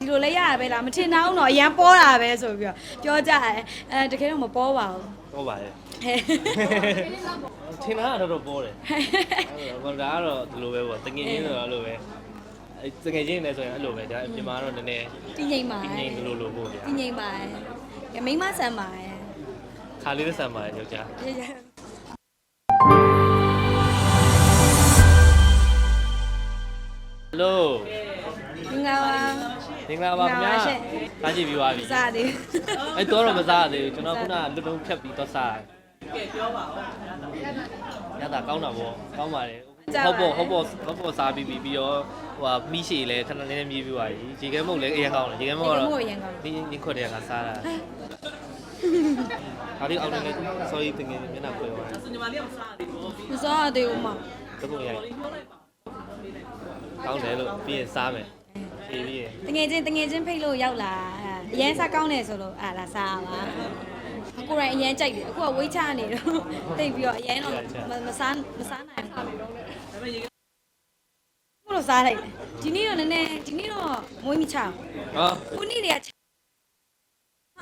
ဒီလိုလဲရရပဲလားမထင်တော့တော့အရန်ပေါ်တာပဲဆိုပြီးတော့ပြောကြတယ်အဲတကယ်တော့မပေါ်ပါဘူးဟုတ်ပါရဲ့ဟဲ့ထင်တာကတော့တော့ပေါ်တယ်အဲ့တော့ဒါကတော့ဒီလိုပဲပေါ့တငယ်ချင်းဆိုတော့အဲ့လိုပဲအဲတငယ်ချင်းနေဆိုရင်အဲ့လိုပဲဒါအပြင်မှာတော့နည်းနည်းတင်းငိမ့်ပါငြိမ်လိုလိုပို့ဗျာတင်းငိမ့်ပါရမိမဆန်ပါရဲ့ခါလေးသက်ဆန်ပါတယ်ယောက်ျားဟယ်လိုငါပါ မင်္ဂလာပါခင်ဗျာမင်္ဂလာပါရှင်စားကြည့်ပြီးပါပြီစားသေးအဲ့တော့တော့မစားသေးဘူးကျွန်တော်ခုနကလွတ်တုံးဖြတ်ပြီးတော့စားတယ်ကဲပြောပါဦးညတာကောင်းတာပေါ့ကောင်းပါတယ်ဟုတ်ပေါ့ဟုတ်ပေါ့ဟုတ်ပေါ့စားပြီးပြီးပြီးတော့ဟိုဟာမီးရှည်လဲခဏလေးနဲ့မြည်ပြီးပါပြီရေခဲမုတ်လည်းအရင်ကောင်းတယ်ရေခဲမုတ်ကတော့မို့ရန်ကောင်းဒီဒီခွက်တည်းကစားတာဒါလေးအောက်နေ sorry တကယ်မျက်နှာခွဲသွားတယ်မစားရသေးဘူးမတကုတ်ရိုက်ကောင်းတယ်လို့ပြီးရင်စားမယ် ပြီးပြီးရင်တငယ်ချင်းတငယ်ချင်းဖိတ်လို့ရောက်လာအရန်စားကောင်းတယ်ဆိုလို့အာလာစားပါအခုရိုင်းအရန်ကြိုက်တယ်အခုကဝိတ်ချနေတော့တိတ်ပြီးတော့အရန်တော့မစားမစားနိုင်ဘူးဘလို့စားလိုက်ဒီနေ့တော့နည်းနည်းဒီနေ့တော့မွေးမိချအောင်ဟောခုနေ့တွေက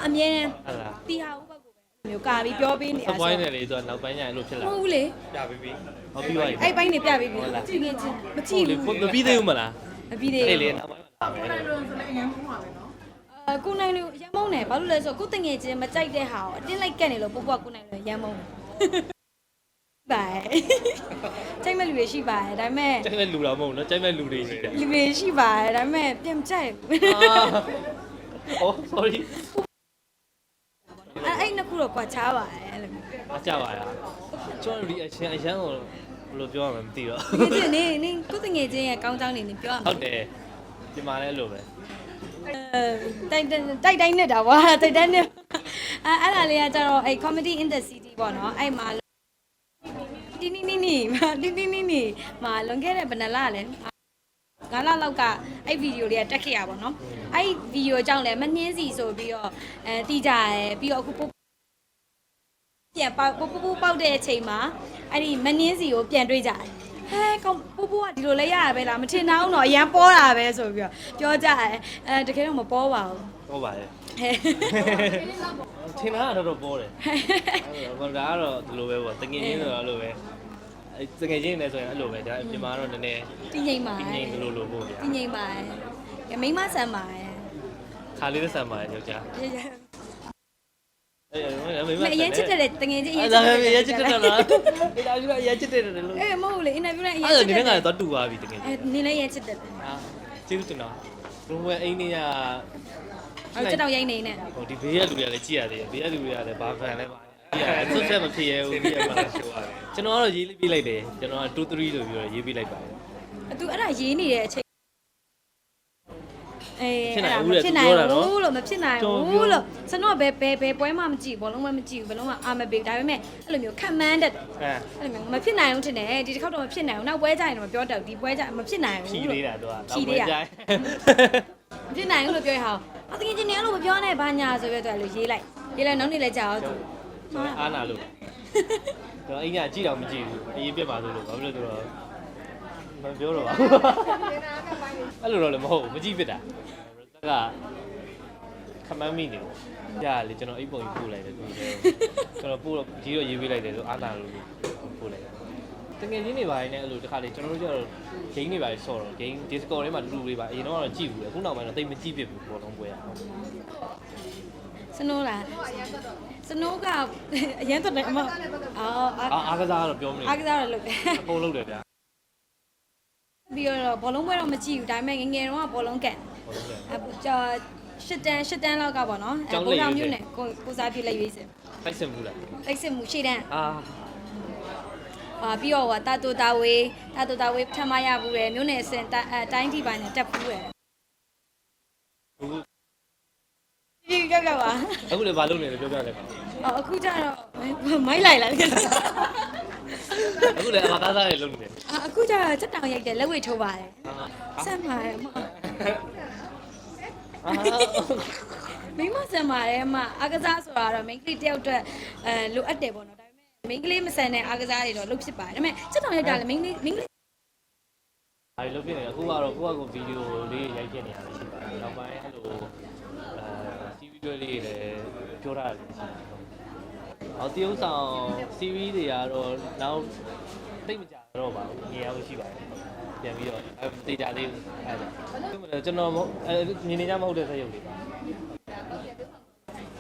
အမြဲတမ်းဟုတ်လားတီဟာဥပတ်ကိုပဲအဲ့လိုမျိုးကာပြီးပြောပေးနေစအားပွိုင်းတယ်လေဆိုတော့နောက်ပိုင်းကျရင်အဲ့လိုဖြစ်မလာဟုတ်ဘူးလေပြပြီးပြီဟောပြီးပါပြီအဲ့ဘိုင်းနေပြပေးပြီဟုတ်လားကြည့်ငင်းချင်းမကြည့်လေဘူးမပြီးသေးဘူးမလားမပြီးသေး အဲ့လေဘူးနောက်ပိုင်း မှာလာမယ်လို့အဲကိုနိုင်လို့ရမ်းမုန်းတယ်ဘာလို့လဲဆိုတော့ကိုတငယ်ချင်းမကြိုက်တဲ့ဟာကိုအတင်းလိုက်ကက်နေလို့ပုပ်ပွားကိုနိုင်လို့ရမ်းမုန်းတယ်ပါကြိုက်မဲ့လူတွေရှိပါတယ်ဒါပေမဲ့ကျိုက်မဲ့လူတော်မဟုတ်နော်ကျိုက်မဲ့လူတွေရှိတယ်လူတွေရှိပါတယ်ဒါပေမဲ့ပြန်မကြိုက်ဘူးအော် sorry အဲ့အဲ့နှစ်ခုတော့ကွာချားပါတယ်အဲ့လိုမျိုးမကြပါလားကျွန်တော် reaction အရန်ကိုဘယ်လိုပြောရမလဲမသိတော့တကယ်ချင်းနေနေကိုတငယ်ချင်းရဲ့ကောင်းကြောင်းနေနေပြောရမှာဟုတ်တယ် ဒီမှာလည်းအဲ့လိုပဲအဲတိုက်တိုက်တိုင်းနဲ့တာကွာတိုက်တိုင်းနဲ့အဲအဲ့ဒါလေးကကျတော့အဲ comedy in the city ပေါ့နော်အဲ့မှာဒီနီနီနီဒီနီနီနီမှာလွန်ခဲ့တဲ့ဘယ်နှလလဲငါးလလောက်ကအဲ့ဗီဒီယိုလေးကတက်ခဲ့ရပါတော့အဲ့ဗီဒီယိုအကြောင်းလဲမနှင်းစီဆိုပြီးတော့အဲတီးကြရဲပြီးတော့အခုပို့ပြန်ပေါက်ပို့ပို့ပို့ပေါက်တဲ့အချိန်မှာအဲ့ဒီမနှင်းစီကိုပြန်တွေ့ကြတယ် ဟဲကောင်ပို့ပို့ကဒီလိုလဲရရပဲလားမထင်တော့တော့အရန်ပေါ်တာပဲဆိုပြီးတော့ပြောကြတယ်အဲတကယ်တော့မပေါ်ပါဘူးဟုတ်ပါရဲ့ဟဲ့ထင်တာကတော့တော့ပေါ်တယ်အဲ့တော့ဒါကတော့ဒီလိုပဲပေါ့တငယ်ချင်းဆိုတော့အဲ့လိုပဲအဲတငယ်ချင်းနေဆိုရင်အဲ့လိုပဲဒါအပြင်မှာတော့နည်းနည်းတင်းငိမ့်ပါငြိမ်လိုလိုပို့ဗျာတင်းငိမ့်ပါရမိမဆန်ပါရခါလေးသက်ဆန်ပါတယ်ယောက်ျား မအဲ့အဲ့မိမအရင်ချစ်တဲ့တငယ်ချင်းအရအဲ့င်ဒါချစ်ပဲတဲ့ရချစ်တယ်လားဒီလားဒီလားရချစ်တယ်လို့အေးမဟုတ်လေအင်တာဗျူးနဲ့အရင်အဲ့ချဒါစ်ဒီတဲ့နေ့ကတော့တူသွားပြီတကယ်အဲနင်းလည်းရချစ်တဲ့အာကျေးဇူးတင်တော့ဘုံဝဲအိင်းနေရအဲ့ချက်တော့ရိုင်းနေနဲ့ဟိုဒီဘေးကလူတွေကလည်းကြည်ရတယ်ဘေးကလူတွေကလည်းဘာဖန်လဲပါအဲ့ဆွတ်ဆက်မဖြစ်ရဲဘူးပြီးရမှာရှိုးရတယ်ကျွန်တော်ကတော့ရေးပြလိုက်တယ်ကျွန်တော်က2 3လို့ပြောရေးပြလိုက်ပါတယ်အတူအဲ့ဒါရေးနေတဲ့အချိန် အေးဖြစ်နိုင်အဲ့ဘူးတဲ့ဖြစ်နိုင်သူပြောတာနော်ဘူးလို့မဖြစ်နိုင်ကျွန်တော်ဘူးပြောလို့ကျွန်တော်ဘယ်ဘယ်ဘယ်ပွဲမှမကြည့်ဘောလုံးမှမကြည့်ဘူးဘယ်လုံးမှအာမပေးဒါပေမဲ့အဲ့လိုမျိုးခံမှန်းတဲ့အဲအဲ့လိုမျိုးမဖြစ်နိုင်ဘူးထင်တယ်ဒီတစ်ခေါက်တော့မဖြစ်နိုင်ဘူးနောက်ပွဲကြရင်တော့မပြောတော့ဒီပွဲကြမဖြစ်နိုင်ဖြီးဘူးလို့လေးတာတော့ဖြီးလေးတာမဖြစ်နိုင်ဘူးလို့ပြောရအောင်အတကယ်ချင်းနေလို့မပြောနဲ့ဘာညာဆိုပြီးတော့အဲ့လိုရေးလိုက်ရေးလိုက်နောက်နေ့လည်းကြာအောင်သူကျွန်တော်အားနာလို့ကျွန်တော်အိမ်ကကြည့်တော့မကြည့်ဘူးအရေးပြတ်ပါလို့လို့ဘာဖြစ်လို့ဆိုတော့ မပြောတော့ပါဘူးအဲ့လိုတော့လည်းမဟုတ်ဘူးမကြည့်ပြတာတက်ကခမမ်းမိနေပေါ့ကြာလေကျွန်တော်အိပ်ပုံကြီးပို့လိုက်တယ်သူလည်းကျွန်တော်ပို့တော့ဒီတော့ရေးပေးလိုက်တယ်ဆိုအားနာလို့ပို့လိုက်တယ်တကယ်ချင်းနေပါရင်လည်းအဲ့လိုတစ်ခါလေကျွန်တော်တို့ကျတော့ game တွေပါဆော့တော့ game Discord ထဲမှာတူတူလေးပါအရင်တော့ကတော့ကြည့်ဘူးလေအခုနောက်ပိုင်းတော့တိတ်မကြည့်ဖြစ်ဘူးဘောလုံးပွဲရအောင်စနိုးလားစနိုးကအရင်တော့လည်းအမအော်အာအားကစားကတော့ပြောမနေအားကစားတော့လုပ်တယ်အကုန်လုပ်တယ်ဗျာ ပြီးတော့ဘောလုံးပွဲတော့မကြည့်ဘူးဒါပေမဲ့ငယ်ငယ်တော့ဘောလုံးကန်ဘောလုံးကအဲကျော်ရှစ်တန်းရှစ်တန်းလောက်ကပေါ့နော်အဲဘိုးတော်မျိုးနဲ့ကိုကိုစားပြလက်ရွေးစင်ဖိုက်စင်ဘူးလားအိတ်စစ်မှုရှေ့တန်းအာအာပြီးတော့ဟိုတာတူတာဝေးတာတူတာဝေးထမရဘူးရယ်မျိုးနယ်အစင်တိုင်းအတိုင်းထိပိုင်းနဲ့တက်ဘူးရယ်အခုဒီကြောက်ကြောက်ပါအခုလည်းဘာလုပ်နေလဲပြောပြလိုက်ပါအော်အခုကျတော့မိုက်လိုက်လာတယ် အခုလည်းအမကားသားတွေလုပ်နေတယ်အာအခုကျတော့ချက်တောင်ရိုက်တယ်လက်ဝဲထိုးပါတယ်အာဆက်ပါတယ်မအာမိမဆန်ပါတယ်အမအားကစားဆိုတာတော့မိန်းကလေးတယောက်အတွက်အဲလိုအပ်တယ်ပေါ့နော်ဒါပေမဲ့မိန်းကလေးမဆန်တဲ့အားကစားတွေတော့လုပ်ဖြစ်ပါတယ်ဒါပေမဲ့ချက်တောင်ရိုက်တာလည်းမိန်းကလေးမိန်းကလေးဘာလုပ်ပြနေလဲအခုကတော့ကိုယ့်အကူဗီဒီယိုလေးရိုက်ပြနေရတယ်ရှိပါတယ်နောက်ပိုင်းအဲ့လိုအဲစီးရီးတွေလေးလည်းပြောတာလည်းရှိတယ်။ အော်တရုပ်ဆောင် series တွေကတော့နောက်တိတ်မကြတော့ပါဘူး။ငြင်းရလို့ရှိပါတယ်။ပြန်ပြီးတော့အဲတေချာလေးအဲ့ဒါကျွန်တော်မဟုတ်အဲမြင်နေကြမဟုတ်တဲ့ဆက်ရုပ်လေးပါ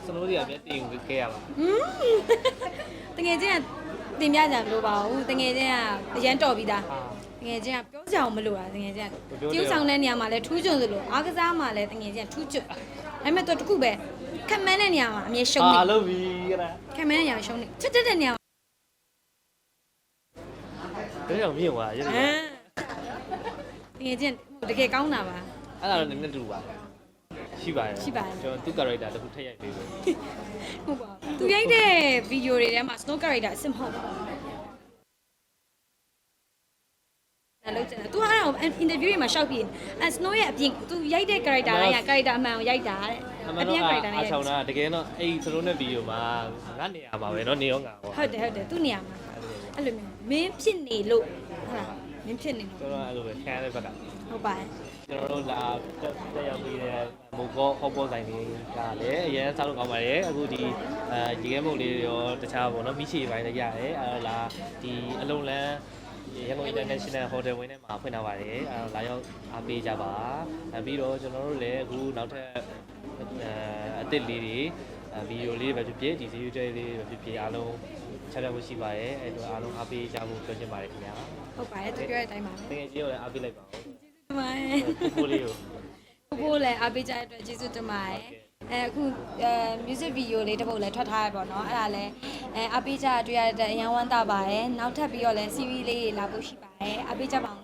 စနိုးတွေကမျက်တင်ခဲ့ရပါဟွန်းတငယ်ချင်းကတင်ပြကြမလို့ပါဘူးတငယ်ချင်းကအရန်တော်ပြီးသားဟာတငယ်ချင်းကပြောကြအောင်မလို့တာတငယ်ချင်းကမပြောကျူးနဲ့ဆောင်တဲ့နေရာမှာလဲထူးချွန်သလိုအားကစားမှာလဲတငယ်ချင်းကထူးချွတ်ဒါပေမဲ့တော့တစ်ခုပဲ ခက်မန်းတဲ့နေရာမှာအမြဲရှုံးနေဟာလို့ပြီကလားခက်မန်းတဲ့နေရာမှာရှုံးနေချစ်တဲ့နေရာမှာဒါကြောင့်မြင်သွားရအမ်တငယ်ချင်းတကယ်ကောင်းတာပါအဲ့ဒါတော့နည်းနည်းတူပါရှိပါတယ်ရှိပါတယ်ကျွန်တော်သူ့ character တစ်ခုထည့်ရိုက်ပေးမယ်ဟုတ်ပါဘူးသူရိုက်တဲ့ဗီဒီယိုတွေထဲမှာ snow character အစ်မဟုတ်ပါဘူး အဲ့လိုကျန်တယ်။ तू အဲ့ဒါကို interview တွေမှာရှောက်ပြီးအဲ snow ရဲ့အပြင် तू ရိုက်တဲ့ character တိုင်းက character အမှန်ကိုရိုက်တာတဲ့ အ ။ မှန် အပြင် တော့ character အ နဲ့ရိုက် ချော တာ င်းတာတကယ်တော့အဲ့ဒီသလုံးတဲ့ဗီဒီယိုမှာငါနေရာမှာပဲเนาะနေရောငါဟော ဟုတ်တယ်ဟုတ်တယ်သူ့နေရာမှာအဲ့လိုမျိုးမင်းဖြစ်နေလို့ဟုတ်လားမင်းဖြစ်နေလို့ ကျွန်တော်အဲ့လိုပဲခံရတဲ့ဘက်က ဟုတ်ပါတယ် ကျွန်တော်တို့လာတက်ရောက်ပြီးတဲ့မုတ်ကောဟောပေါ်ဆိုင်တွေကလည်းအရင်စားလို့ကောင်းပါတယ်အခုဒီအဲဒီကဲမုတ်လေးရောတခြားပေါ့နော်မိရှိပိုင်းလည်းရတယ်အဲ့လာဒီအလုံးလန်း ရန်ကုန် International Hotel ဝင်ထဲမှာဖွင့်ထားပါတယ်အဲလာရောက်အားပေးကြပါအဲပြီးတော့ကျွန်တော်တို့လည်းအခုနောက်ထပ်အဲအစ်စ်လေးတွေဗီဒီယိုလေးပဲဖြစ်ဖြစ်ဒီစီရီးတွေလေးပဲဖြစ်ဖြစ်အားလုံးချက်ရဖို့ရှိပါတယ်အဲ့တော့အားလုံးအားပေးကြဖို့ပြောချင်ပါတယ်ခင်ဗျာဟုတ်ပါတယ်သူပြောတဲ့အတိုင်းပါပဲတကယ်ကြီးရောလည်းအားပေးလိုက်ပါဦးဒီမှာကိုလေးကိုဘိုးလည်းအားပေးကြတဲ့အတွက်ကျေးဇူးတင်ပါတယ်အဲအခုအဲ music video လေးတစ်ပုဒ်လည်းထွက်ထားရပေါ့နော်အဲ့ဒါလည်း အဲအားပေးကြတွေ့ရတဲ့အရန်ဝမ်းသာပါတယ်နောက်ထပ်ပြီးတော့လည်း series လေးတွေလာဖို့ရှိပါတယ်အားပေးကြပါအောင်